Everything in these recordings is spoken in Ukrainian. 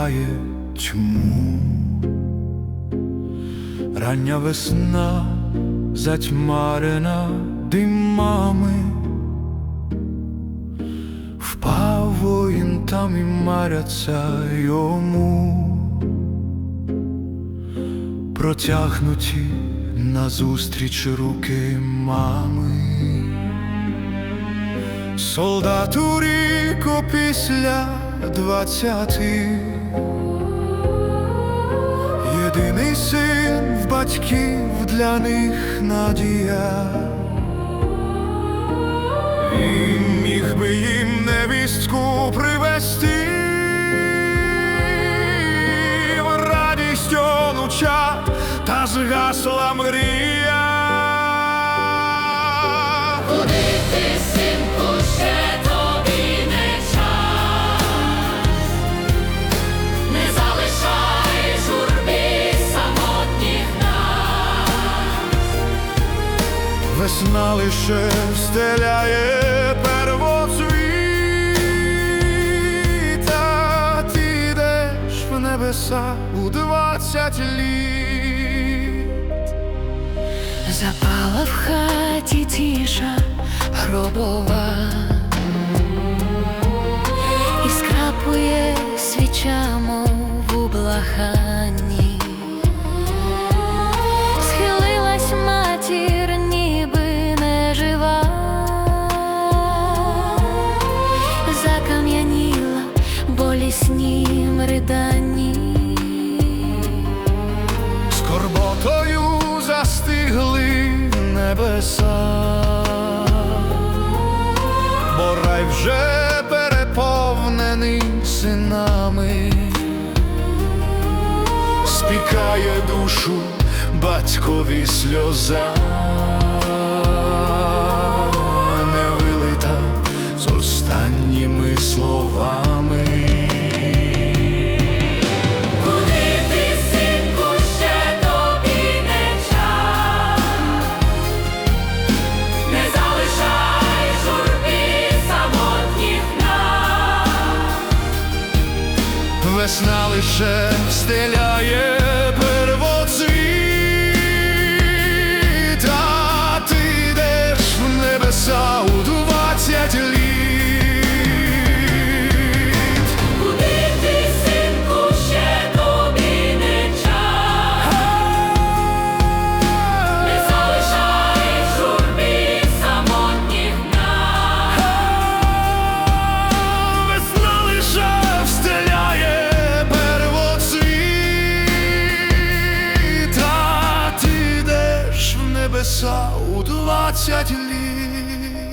розсікає тьму. Рання весна затьмарена димами, впав воїн там і маряться йому, протягнуті назустріч руки мами. Солдату ріку після двадцяти батьків для них надія Він міг би їм невістку привести в радість онучат та згасла мрія. Лише встеляє первоцвіт, а ти йдеш в небеса у двадцять літ. Запала в хаті тиша гробова, і скрапує боліснім риданні. Скорботою застигли небеса, бо рай вже переповнений синами, спікає душу батькові сльоза, словами. Весна лише стеляє двадцять літ.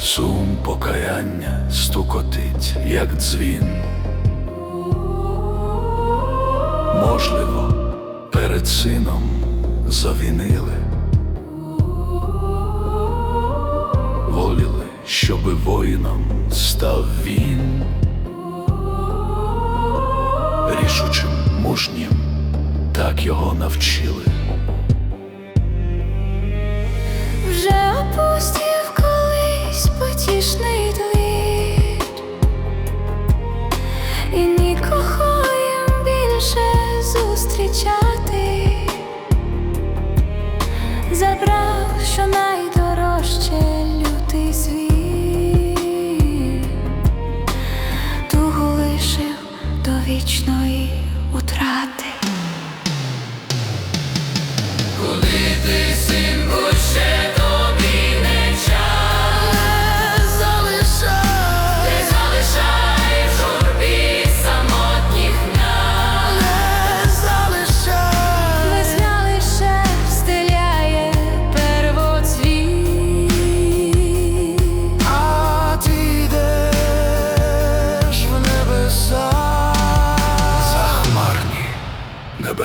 Сум покаяння стукотить, як дзвін. Можливо, перед сином завінили. Воліли, щоби воїном став він. Рішучим, мужнім, так його навчили. Вже опустів колись потішний двір, і нікого їм більше зустрічати, забрав, що найдорожче лютий звір, тугу лишив до вічної утрати.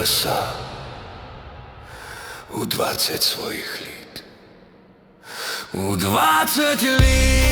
sa u 20 svojich lít. U 20 lít!